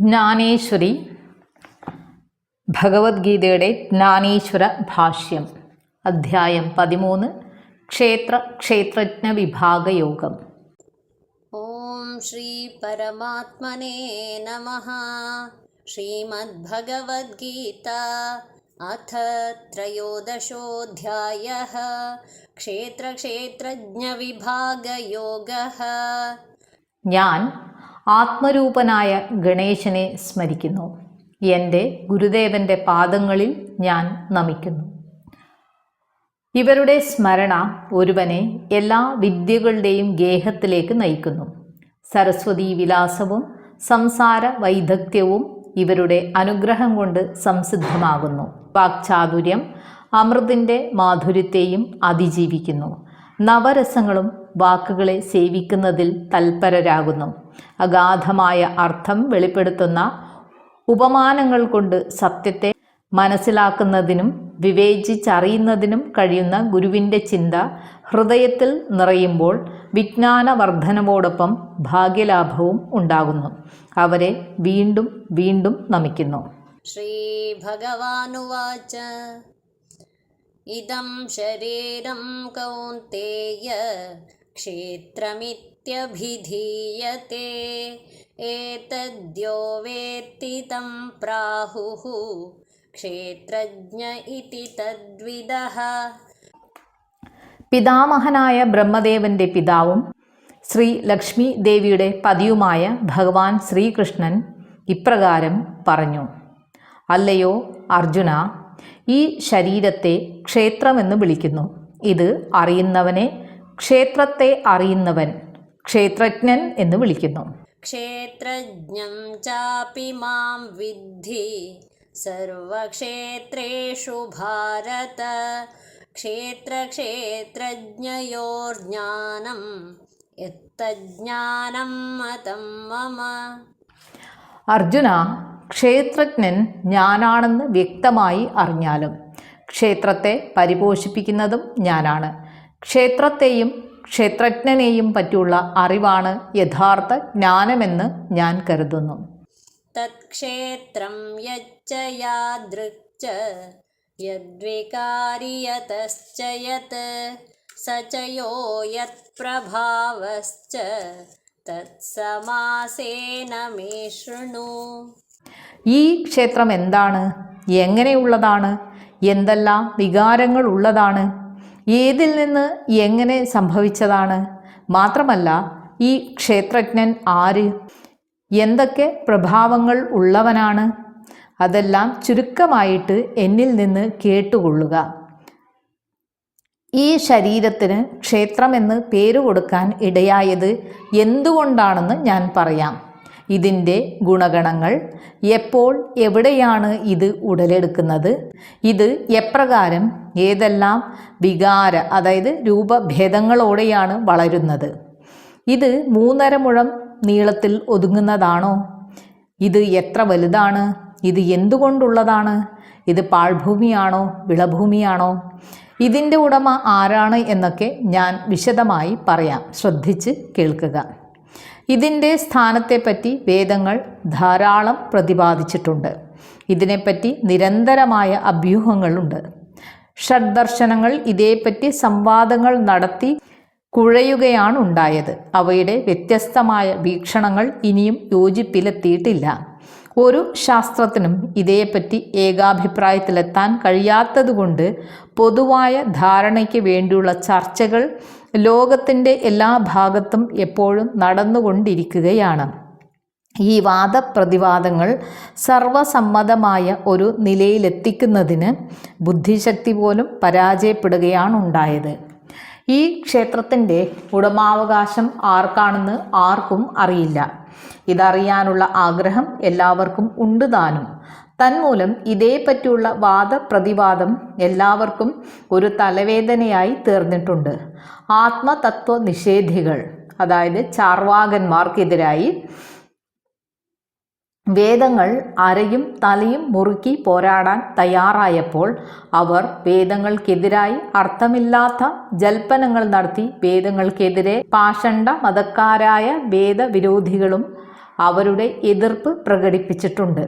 ജ്ഞാനേശ്വരി ഭഗവത്ഗീതയുടെ ജ്ഞാനേശ്വര ഭാഷ്യം അധ്യായം പതിമൂന്ന് ക്ഷേത്ര ക്ഷേത്രജ്ഞ വിഭാഗ യോഗം. ഓം ശ്രീ പരമാത്മനേ നമ. ശ്രീമദ്ഭഗവത്ഗീത അഥ ത്രയോദശോധ്യായ. ക്ഷേത്രക്ഷേത്രജ്ഞ വിഭാഗ യോഗ. ഞാൻ ആത്മരൂപനായ ഗണേശനെ സ്മരിക്കുന്നു. എന്റെ ഗുരുദേവന്റെ പാദങ്ങളിൽ ഞാൻ നമിക്കുന്നു. ഇവരുടെ സ്മരണ ഒരുവനെ എല്ലാ വിദ്യകളുടെയും ഗേഹത്തിലേക്ക് നയിക്കുന്നു. സരസ്വതി വിലാസവും സംസാര വൈദഗ്ധ്യവും ഇവരുടെ അനുഗ്രഹം കൊണ്ട് സംസിദ്ധമാകുന്നു. വാക്ചാതുര്യം അമൃതിന്റെ മാധുര്യത്തെയും അതിജീവിക്കുന്നു. നവരസങ്ങളും വാക്കുകളെ സേവിക്കുന്നതിൽ തൽപരരാകുന്നു. അഗാധമായ അർത്ഥം വെളിപ്പെടുത്തുന്ന ഉപമാനങ്ങൾ കൊണ്ട് സത്യത്തെ മനസ്സിലാക്കുന്നതിനും വിവേചിച്ചറിയുന്നതിനും കഴിയുന്ന ഗുരുവിന്റെ ചിന്ത ഹൃദയത്തിൽ നിറയുമ്പോൾ വിജ്ഞാനവർദ്ധനവോടൊപ്പം ഭാഗ്യലാഭവും ഉണ്ടാകുന്നു. അവരെ വീണ്ടും വീണ്ടും നമിക്കുന്നു. ശ്രീ ഭഗവാനുവാച ഇതം ശരീരം കൗന്തേയ. क्षेत्रमित्यभिधीयते एतद्यो वेत्ति तं प्राहुः क्षेत्रज्ञ इति तद्विदः പിതാമഹനായ ബ്രഹ്മദേവന്റെ പിതാവും ശ്രീ ലക്ഷ്മി ദേവിയുടെ പതിയുമായ ഭഗവാൻ ശ്രീകൃഷ്ണൻ ഇപ്രകാരം പറഞ്ഞു അല്ലയോ അർജുന ഈ ശരീരത്തെ ക്ഷേത്രമെന്ന് വിളിക്കുന്നു ഇത് അറിയുന്നവനെ ക്ഷേത്രത്തെ അറിയുന്നവൻ ക്ഷേത്രജ്ഞൻ എന്ന് വിളിക്കുന്നു. ക്ഷേത്രജ്ഞം ചാപി മാം വിദ്ധി. സർവക്ഷേത്രേഷു ഭാരത. ക്ഷേത്രക്ഷേത്രജ്ഞയോർജ്ഞാനം. എത്തജ്ഞാനം മതം മമ. അർജുന ക്ഷേത്രജ്ഞൻ ഞാനാണെന്ന് വ്യക്തമായി അറിഞ്ഞാലും ക്ഷേത്രത്തെ പരിപോഷിപ്പിക്കുന്നതും ഞാനാണ്. ക്ഷേത്രത്തെയും ക്ഷേത്രജ്ഞനെയും പറ്റിയുള്ള അറിവാണ് യഥാർത്ഥ ജ്ഞാനമെന്ന് ഞാൻ കരുതുന്നു. ഈ ക്ഷേത്രം എന്താണ് എങ്ങനെയുള്ളതാണ്? എന്തെല്ലാം വികാരങ്ങൾ ഉള്ളതാണ് ഏതിൽ നിന്ന് എങ്ങനെ സംഭവിച്ചതാണ്? മാത്രമല്ല ഈ ക്ഷേത്രജ്ഞൻ ആര്? എന്തൊക്കെ പ്രഭാവങ്ങൾ ഉള്ളവനാണ്? അതെല്ലാം ചുരുക്കമായിട്ട് എന്നിൽ നിന്ന് കേട്ടുകൊള്ളുക. ഈ ശരീരത്തിന് ക്ഷേത്രമെന്ന് പേര് കൊടുക്കാൻ ഇടയായത് എന്തുകൊണ്ടാണെന്ന് ഞാൻ പറയാം. ഇതിന്റെ ഗുണഗണങ്ങൾ. എപ്പോൾ എവിടെയാണ് ഇത് ഉടലെടുക്കുന്നത്? ഇത് എപ്രകാരം ഏതെല്ലാം വികാര അതായത് രൂപഭേദങ്ങളോടെയാണ് വളരുന്നത്? ഇത് മൂന്നര മുഴം നീളത്തിൽ ഒതുങ്ങുന്നതാണോ? ഇത് എത്ര വലുതാണ്? ഇത് എന്തുകൊണ്ടുള്ളതാണ്? ഇത് പാഴ്ഭൂമിയാണോ? വിളഭൂമിയാണോ? ഇതിന്റെ ഉടമ ആരാണ് എന്നൊക്കെ ഞാൻ വിശദമായി പറയാം. ശ്രദ്ധിച്ച് കേൾക്കുക. ഇതിന്റെ സ്ഥാനത്തെപ്പറ്റി വേദങ്ങൾ ധാരാളം പ്രതിപാദിച്ചിട്ടുണ്ട്. ഇതിനെപ്പറ്റി നിരന്തരമായ അഭ്യൂഹങ്ങളുണ്ട്. ഷഡ്ദർശനങ്ങൾ ഇതേപ്പറ്റി സംവാദങ്ങൾ നടത്തി കുഴയുകയാണ് ഉണ്ടായത് അവയുടെ വ്യത്യസ്തമായ വീക്ഷണങ്ങൾ ഇനിയും യോജിപ്പിലെത്തിയിട്ടില്ല. ഒരു ശാസ്ത്രത്തിനും ഇതേപ്പറ്റി ഏകാഭിപ്രായത്തിലെത്താൻ കഴിയാത്തതുകൊണ്ട് പൊതുവായ ധാരണയ്ക്ക് വേണ്ടിയുള്ള ചർച്ചകൾ ലോകത്തിന്റെ എല്ലാ ഭാഗത്തും എപ്പോഴും നടന്നുകൊണ്ടിരിക്കുകയാണ്. ഈ വാദപ്രതിവാദങ്ങൾ സർവസമ്മതമായ ഒരു നിലയിലെത്തിക്കുന്നതിന് ബുദ്ധിശക്തി പോലും പരാജയപ്പെടുകയാണ് ഉണ്ടായത് ഈ ക്ഷേത്രത്തിന്റെ ഉടമാവകാശം ആർക്കാണെന്ന് ആർക്കും അറിയില്ല. ഇതറിയാനുള്ള ആഗ്രഹം എല്ലാവർക്കും ഉണ്ട് താനും. തന്മൂലം ഇതേപ്പറ്റിയുള്ള വാദപ്രതിവാദം എല്ലാവർക്കും ഒരു തലവേദനയായി തീർന്നിട്ടുണ്ട്. ആത്മതത്വ നിഷേധികൾ അതായത് ചാർവാകന്മാർക്കെതിരായി വേദങ്ങൾ അരയും തലയും മുറുക്കി പോരാടാൻ തയ്യാറായപ്പോൾ അവർ വേദങ്ങൾക്കെതിരായി അർത്ഥമില്ലാത്ത ജൽപ്പനങ്ങൾ നടത്തി വേദങ്ങൾക്കെതിരെ പാഷണ്ട മതക്കാരായ വേദവിരോധികളും അവരുടെ എതിർപ്പ് പ്രകടിപ്പിച്ചിട്ടുണ്ട്.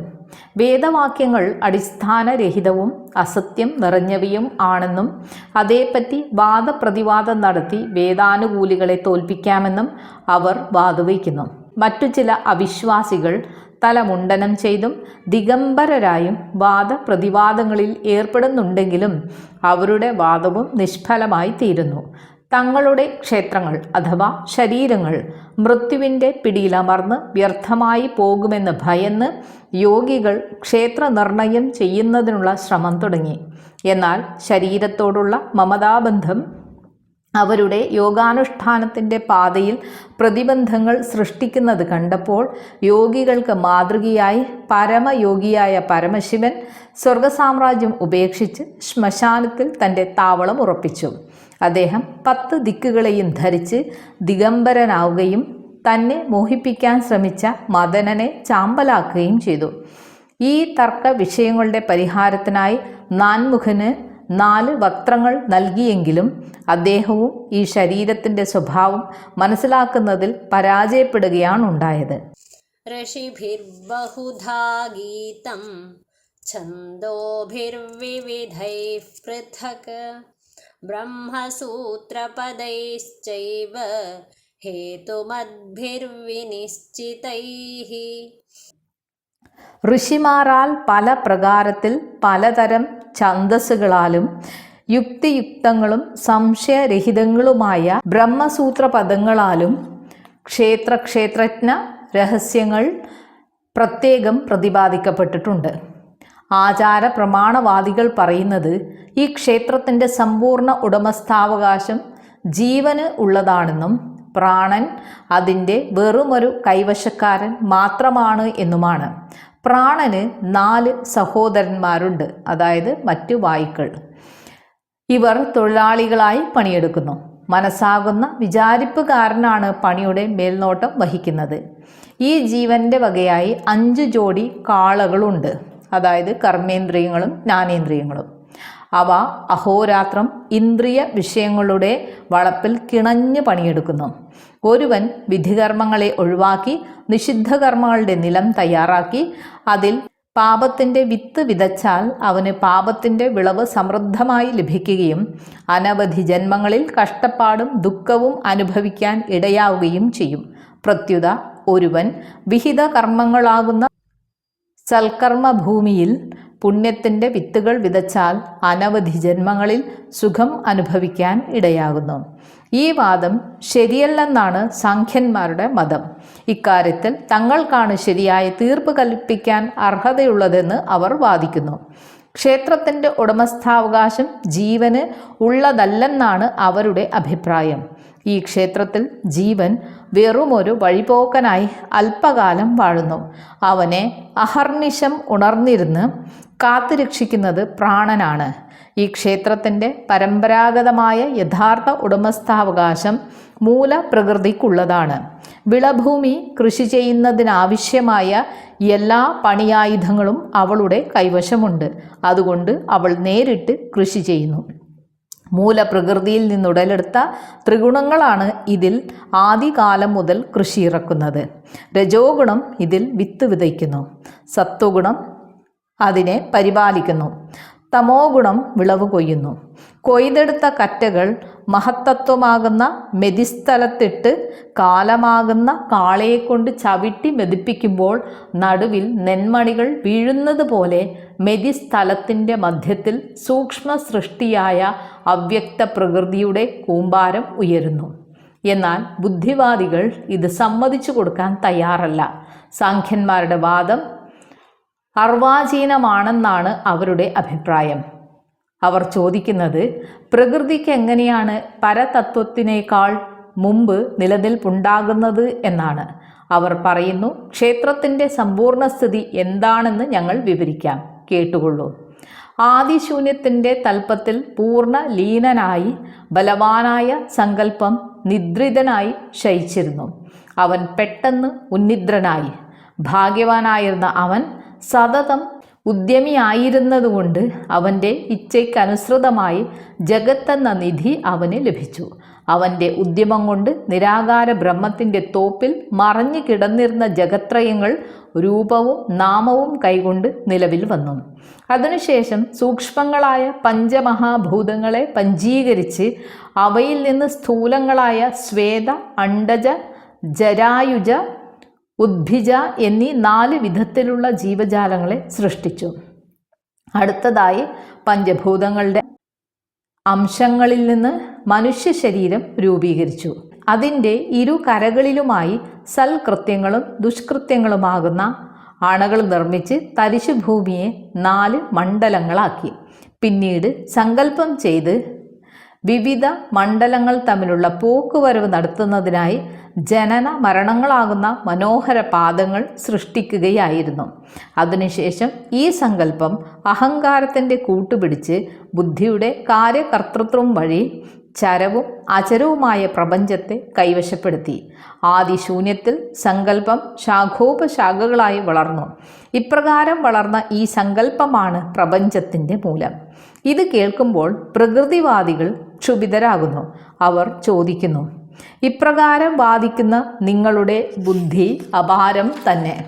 വേദവാക്യങ്ങൾ അടിസ്ഥാനരഹിതവും അസത്യം നിറഞ്ഞവയും ആണെന്നും അതേപ്പറ്റി വാദപ്രതിവാദം നടത്തി വേദാനുകൂലികളെ തോൽപ്പിക്കാമെന്നും അവർ വാദവയ്ക്കുന്നു. മറ്റു ചില അവിശ്വാസികൾ തലമുണ്ടനം ചെയ്തും ദിഗംബരരായും വാദപ്രതിവാദങ്ങളിൽ ഏർപ്പെടുന്നുണ്ടെങ്കിലും അവരുടെ വാദവും നിഷ്ഫലമായി തീരുന്നു തങ്ങളുടെ ക്ഷേത്രങ്ങൾ അഥവാ ശരീരങ്ങൾ മൃത്യുവിന്റെ പിടിയിലമർന്ന് വ്യർത്ഥമായി പോകുമെന്ന് ഭയന്ന് യോഗികൾ ക്ഷേത്ര നിർണയം ചെയ്യുന്നതിനുള്ള ശ്രമം തുടങ്ങി. എന്നാൽ ശരീരത്തോടുള്ള മമതാബന്ധം അവരുടെ യോഗാനുഷ്ഠാനത്തിന്റെ പാതയിൽ പ്രതിബന്ധങ്ങൾ സൃഷ്ടിക്കുന്നത് കണ്ടപ്പോൾ യോഗികൾക്ക് മാതൃകയായി പരമയോഗിയായ പരമശിവൻ സ്വർഗസാമ്രാജ്യം ഉപേക്ഷിച്ച് ശ്മശാനത്തിൽ തന്റെ താവളം ഉറപ്പിച്ചു. അദ്ദേഹം പത്ത് ദിക്കുകളെയും ധരിച്ച് ദിഗംബരനാവുകയും തന്നെ മോഹിപ്പിക്കാൻ ശ്രമിച്ച മദനനെ ചാമ്പലാക്കുകയും ചെയ്തു. ഈ തർക്ക വിഷയങ്ങളുടെ പരിഹാരത്തിനായി നാൻമുഖന് നാല് വക്രങ്ങൾ നൽകിയെങ്കിലും അദ്ദേഹവും ഈ ശരീരത്തിന്റെ സ്വഭാവം മനസ്സിലാക്കുന്നതിൽ പരാജയപ്പെടുകയാണ് ഉണ്ടായത് ഋഷിഭിർബഹുധാ ब्रह्मसूत्रपदैश्चैव हेतुमद्भिर्विनिश्चितैः ഋഷിമാരാൽ പല പ്രകാരത്തിൽ പലതരം ഛന്ദസ്സുകളാലും യുക്തിയുക്തങ്ങളും സംശയരഹിതങ്ങളുമായ ബ്രഹ്മസൂത്ര പദങ്ങളാലും ക്ഷേത്ര ക്ഷേത്രജ്ഞ രഹസ്യങ്ങൾ പ്രത്യേകം പ്രതിപാദിക്കപ്പെട്ടിട്ടുണ്ട് ആചാര പ്രമാണവാദികൾ പറയുന്നത് ഈ ക്ഷേത്രത്തിന്റെ സമ്പൂർണ ഉടമസ്ഥാവകാശം ജീവന് ഉള്ളതാണെന്നും പ്രാണൻ അതിന്റെ വെറുമൊരു കൈവശക്കാരൻ മാത്രമാണ് എന്നുമാണ്. പ്രാണന് നാല് സഹോദരന്മാരുണ്ട് അതായത് മറ്റു വായുക്കൾ. ഇവർ തൊഴിലാളികളായി പണിയെടുക്കുന്നു. മനസ്സാകുന്ന വിചാരിപ്പുകാരനാണ് പണിയുടെ മേൽനോട്ടം വഹിക്കുന്നത്. ഈ ജീവന്റെ വകയായി അഞ്ച് ജോഡി കാളകളുണ്ട്. അതായത് കർമ്മേന്ദ്രിയങ്ങളും ജ്ഞാനേന്ദ്രിയങ്ങളും. അവ അഹോരാത്രം ഇന്ദ്രിയ വിഷയങ്ങളുടെ വളപ്പിൽ കിണഞ്ഞു പണിയെടുക്കുന്നു. ഒരുവൻ വിധികർമ്മങ്ങളെ ഒഴിവാക്കി നിഷിദ്ധകർമ്മങ്ങളുടെ നിലം തയ്യാറാക്കി അതിൽ പാപത്തിന്റെ വിത്ത് വിതച്ചാൽ അവന് പാപത്തിന്റെ വിളവ് സമൃദ്ധമായി ലഭിക്കുകയും അനവധി ജന്മങ്ങളിൽ കഷ്ടപ്പാടും ദുഃഖവും അനുഭവിക്കാൻ ഇടയാവുകയും ചെയ്യും. പ്രത്യുത ഒരുവൻ വിഹിത കർമ്മങ്ങളാകുന്ന സൽക്കർമ്മ ഭൂമിയിൽ പുണ്യത്തിന്റെ വിത്തുകൾ വിതച്ചാൽ അനവധി ജന്മങ്ങളിൽ സുഖം അനുഭവിക്കാൻ ഇടയാകുന്നു. ഈ വാദം ശരിയല്ലെന്നാണ് സംഖ്യന്മാരുടെ മതം. ഇക്കാര്യത്തിൽ തങ്ങൾക്കാണ് ശരിയായ തീർപ്പ് കൽപ്പിക്കാൻ അർഹതയുള്ളതെന്ന് അവർ വാദിക്കുന്നു. ക്ഷേത്രത്തിന്റെ ഉടമസ്ഥാവകാശം ജീവന് ഉള്ളതല്ലെന്നാണ് അവരുടെ അഭിപ്രായം. ഈ ക്ഷേത്രത്തിൽ ജീവൻ വെറുമൊരു വഴിപോക്കനായി അല്പകാലം വാഴുന്നു. അവനെ അഹർനിശം ഉണർന്നിരുന്ന് കാത്തുരക്ഷിക്കുന്നത് പ്രാണനാണ്. ഈ ക്ഷേത്രത്തിന്റെ പരമ്പരാഗതമായ യഥാർത്ഥ ഉടമസ്ഥാവകാശം മൂലപ്രകൃതിക്കുള്ളതാണ്. വിളഭൂമി കൃഷി ചെയ്യുന്നതിനാവശ്യമായ എല്ലാ പണിയായുധങ്ങളും അവളുടെ കൈവശമുണ്ട്. അതുകൊണ്ട് അവൾ നേരിട്ട് കൃഷി ചെയ്യുന്നു. മൂലപ്രകൃതിയിൽ നിന്നുടലെടുത്ത ത്രിഗുണങ്ങളാണ് ഇതിൽ ആദികാലം മുതൽ കൃഷി ഇറക്കുന്നത്. രജോ ഗുണം ഇതിൽ വിത്ത് വിതയ്ക്കുന്നു. സത്വഗുണം അതിനെ പരിപാലിക്കുന്നു. തമോ ഗുണം വിളവ് കൊയ്യുന്നു. കൊയ്തെടുത്ത കറ്റകൾ മഹത്തത്വമാകുന്ന മെതിസ്ഥലത്തിട്ട് കാലമാകുന്ന കാളയെ കൊണ്ട് ചവിട്ടി മെതിപ്പിക്കുമ്പോൾ നടുവിൽ നെന്മണികൾ വീഴുന്നത് പോലെ മെതിസ്ഥലത്തിന്റെ മധ്യത്തിൽ സൂക്ഷ്മ സൃഷ്ടിയായ അവ്യക്ത പ്രകൃതിയുടെ കൂമ്പാരം ഉയരുന്നു. എന്നാൽ ബുദ്ധിവാദികൾ ഇത് സമ്മതിച്ചു കൊടുക്കാൻ തയ്യാറല്ല. സാഖ്യന്മാരുടെ വാദം അർവാചീനമാണെന്നാണ് അവരുടെ അഭിപ്രായം. അവർ ചോദിക്കുന്നത് പ്രകൃതിക്ക് എങ്ങനെയാണ് പരതത്വത്തിനേക്കാൾ മുമ്പ് നിലനിൽപ്പുണ്ടാകുന്നത് എന്നാണ്. അവർ പറയുന്നു ക്ഷേത്രത്തിന്റെ സമ്പൂർണ സ്ഥിതി എന്താണെന്ന് ഞങ്ങൾ വിവരിക്കാം. കേട്ടുകൊള്ളൂ. ആദിശൂന്യത്തിന്റെ തൽപ്പത്തിൽ പൂർണ ലീനനായി ബലവാനായ സങ്കല്പം നിദ്രിതനായി ശയിച്ചിരുന്നു. അവൻ പെട്ടെന്ന് ഉന്നിദ്രനായി. ഭാഗ്യവാനായിരുന്ന അവൻ സതതം ഉദ്യമിയായിരുന്നതുകൊണ്ട് അവന്റെ ഇച്ഛയ്ക്കനുസൃതമായി ജഗത്തെന്ന നിധി അവന് ലഭിച്ചു. അവന്റെ ഉദ്യമം കൊണ്ട് നിരാകാര ബ്രഹ്മത്തിന്റെ തോപ്പിൽ മറഞ്ഞു കിടന്നിരുന്ന ജഗത്രയങ്ങൾ രൂപവും നാമവും കൈകൊണ്ട് നിലവിൽ വന്നു. അതിനുശേഷം സൂക്ഷ്മങ്ങളായ പഞ്ചമഹാഭൂതങ്ങളെ പഞ്ചീകരിച്ച് അവയിൽ നിന്ന് സ്ഥൂലങ്ങളായ ശ്വേത അണ്ടജ ജരായുജ ഉദ്ഭിജ എന്നീ നാല് വിധത്തിലുള്ള ജീവജാലങ്ങളെ സൃഷ്ടിച്ചു. അടുത്തതായി പഞ്ചഭൂതങ്ങളുടെ അംശങ്ങളിൽ നിന്ന് മനുഷ്യ ശരീരം രൂപീകരിച്ചു. അതിന്റെ ഇരു കരകളിലുമായി സൽകൃത്യങ്ങളും ദുഷ്കൃത്യങ്ങളുമാകുന്ന അണകൾ നിർമ്മിച്ച് തരിശുഭൂമിയെ നാല് മണ്ഡലങ്ങളാക്കി. പിന്നീട് സങ്കല്പം ചെയ്ത് വിവിധ മണ്ഡലങ്ങൾ തമ്മിലുള്ള പോക്കുവരവ് നടത്തുന്നതിനായി ജനന മരണങ്ങളാകുന്ന മനോഹര പാദങ്ങൾ സൃഷ്ടിക്കുകയായിരുന്നു. അതിനുശേഷം ഈ സങ്കല്പം അഹങ്കാരത്തിന്റെ കൂട്ടുപിടിച്ച് ബുദ്ധിയുടെ കാര്യകർത്തൃത്വം വഴി ചരവും അചരവുമായ പ്രപഞ്ചത്തെ കൈവശപ്പെടുത്തി. ആദിശൂന്യത്തിൽ സങ്കല്പം ശാഖോപശാഖകളായി വളർന്നു. ഇപ്രകാരം വളർന്ന ഈ സങ്കല്പമാണ് പ്രപഞ്ചത്തിന്റെ മൂലം. ഇത് കേൾക്കുമ്പോൾ പ്രകൃതിവാദികൾ ക്ഷുഭിതരാകുന്നു. അവർ ചോദിക്കുന്നു ഇപ്രകാരം വാദിക്കുന്ന നിങ്ങളുടെ ബുദ്ധി അപാരം തന്നെ.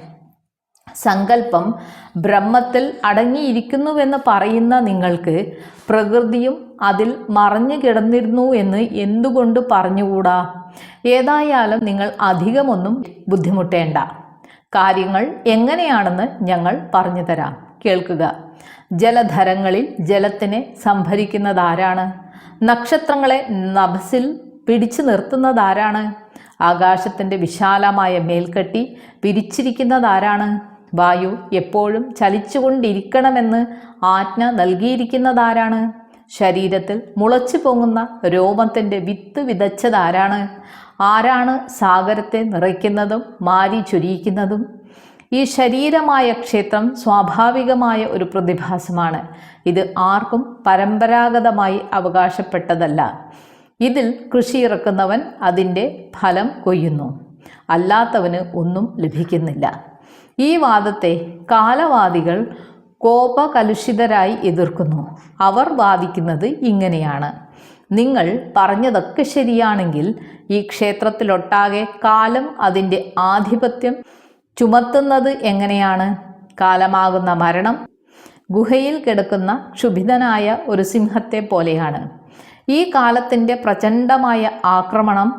സങ്കല്പം ബ്രഹ്മത്തിൽ അടങ്ങിയിരിക്കുന്നുവെന്ന് പറയുന്ന നിങ്ങൾക്ക് പ്രകൃതിയും അതിൽ മറഞ്ഞു കിടന്നിരുന്നു എന്ന് എന്തുകൊണ്ട് പറഞ്ഞുകൂടാ? ഏതായാലും നിങ്ങൾ അധികമൊന്നും ബുദ്ധിമുട്ടേണ്ട. കാര്യങ്ങൾ എങ്ങനെയാണെന്ന് ഞങ്ങൾ പറഞ്ഞു തരാം കേൾക്കുക. ജലധരങ്ങളിൽ ജലത്തിനെ സംഭരിക്കുന്നതാരാണ്? നക്ഷത്രങ്ങളെ നഭസിൽ പിടിച്ചു നിർത്തുന്നതാരാണ്? ആകാശത്തിന്റെ വിശാലമായ മേൽക്കട്ടി പിരിച്ചിരിക്കുന്നതാരാണ് വായു എപ്പോഴും ചലിച്ചുകൊണ്ടിരിക്കണമെന്ന് ആജ്ഞ നൽകിയിരിക്കുന്നതാരാണ്? ശരീരത്തിൽ മുളച്ചു പൊങ്ങുന്ന രോമത്തിന്റെ വിത്ത് വിതച്ചതാരാണ്? ആരാണ് സാഗരത്തെ നിറയ്ക്കുന്നതും മാരി ചൊരിയിക്കുന്നതും ഈ ശരീരമായ ക്ഷേത്രം സ്വാഭാവികമായ ഒരു പ്രതിഭാസമാണ്. ഇത് ആർക്കും പരമ്പരാഗതമായി അവകാശപ്പെട്ടതല്ല. ഇതിൽ കൃഷി ഇറക്കുന്നവൻ അതിന്റെ ഫലം കൊയ്യുന്നു. അല്ലാത്തവന് ഒന്നും ലഭിക്കുന്നില്ല. ഈ വാദത്തെ കാലവാദികൾ കോപകലുഷിതരായി എതിർക്കുന്നു. അവർ വാദിക്കുന്നത് ഇങ്ങനെയാണ്. നിങ്ങൾ പറഞ്ഞതൊക്കെ ശരിയാണെങ്കിൽ ഈ ക്ഷേത്രത്തിലൊട്ടാകെ കാലം അതിന്റെ ആധിപത്യം ചുമത്തുന്നത് എങ്ങനെയാണ്? കാലമാകുന്ന മരണം. ഗുഹയിൽ കിടക്കുന്ന ക്ഷുഭിതനായ ഒരു സിംഹത്തെ പോലെയാണ്. ഈ കാലത്തിന്റെ പ്രചണ്ഡമായ ആക്രമണം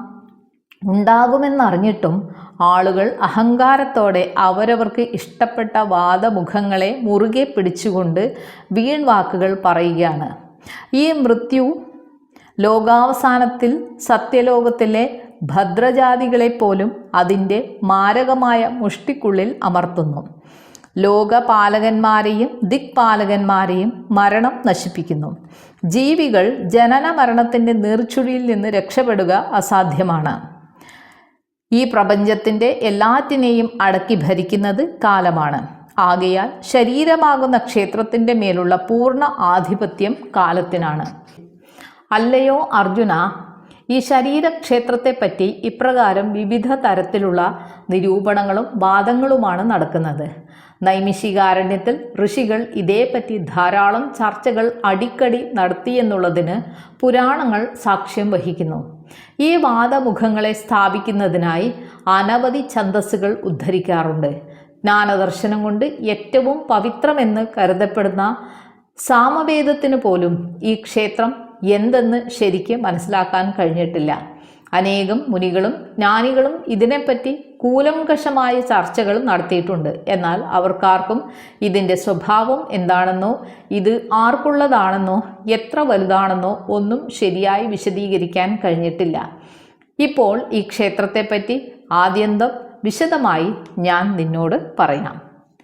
ഉണ്ടാകുമെന്നറിഞ്ഞിട്ടും ആളുകൾ അഹങ്കാരത്തോടെ അവരവർക്ക് ഇഷ്ടപ്പെട്ട വാദമുഖങ്ങളെ മുറുകെ പിടിച്ചുകൊണ്ട് വീൺവാക്കുകൾ പറയുകയാണ്. ഈ മൃത്യു ലോകാവസാനത്തിൽ സത്യലോകത്തിലെ ഭദ്രജാതികളെപ്പോലും അതിന്റെ മാരകമായ മുഷ്ടിക്കുള്ളിൽ അമർത്തുന്നു. ലോകപാലകന്മാരെയും ദിക്പാലകന്മാരെയും മരണം നശിപ്പിക്കുന്നു. ജീവികൾ ജനന മരണത്തിന്റെ നീർച്ചുഴിയിൽ നിന്ന് രക്ഷപ്പെടുക അസാധ്യമാണ്. ഈ പ്രപഞ്ചത്തിന്റെ എല്ലാറ്റിനെയും അടക്കി ഭരിക്കുന്നത് കാലമാണ്. ആകയാൽ ശരീരമാകുന്ന ക്ഷേത്രത്തിന്റെ മേലുള്ള പൂർണ ആധിപത്യം കാലത്തിനാണ്. അല്ലയോ അർജുന ഈ ശരീരക്ഷേത്രത്തെപ്പറ്റി ഇപ്രകാരം വിവിധ തരത്തിലുള്ള നിരൂപണങ്ങളും വാദങ്ങളുമാണ് നടക്കുന്നത്. നൈമിഷികാരണ്യത്തിൽ ഋഷികൾ ഇതേപ്പറ്റി ധാരാളം ചർച്ചകൾ അടിക്കടി നടത്തിയെന്നുള്ളതിന് പുരാണങ്ങൾ സാക്ഷ്യം വഹിക്കുന്നു. ഈ വാദമുഖങ്ങളെ സ്ഥാപിക്കുന്നതിനായി അനവധി ഛന്ദസ്സുകൾ ഉദ്ധരിക്കാറുണ്ട്. ജ്ഞാനദർശനം കൊണ്ട് ഏറ്റവും പവിത്രമെന്ന് കരുതപ്പെടുന്ന സാമവേദത്തിന് പോലും ഈ ക്ഷേത്രം എന്തെന്ന് ശരിക്ക് മനസ്സിലാക്കാൻ കഴിഞ്ഞിട്ടില്ല. അനേകം മുനികളും ജ്ഞാനികളും ഇതിനെപ്പറ്റി കൂലംകഷമായ ചർച്ചകളും നടത്തിയിട്ടുണ്ട്. എന്നാൽ അവർക്കാർക്കും ഇതിന്റെ സ്വഭാവം എന്താണെന്നോ ഇത് ആർക്കുള്ളതാണെന്നോ എത്ര വലുതാണെന്നോ ഒന്നും ശരിയായി വിശദീകരിക്കാൻ കഴിഞ്ഞിട്ടില്ല. ഇപ്പോൾ ഈ ക്ഷേത്രത്തെപ്പറ്റി ആദ്യന്തം വിശദമായി ഞാൻ നിന്നോട് പറയാം.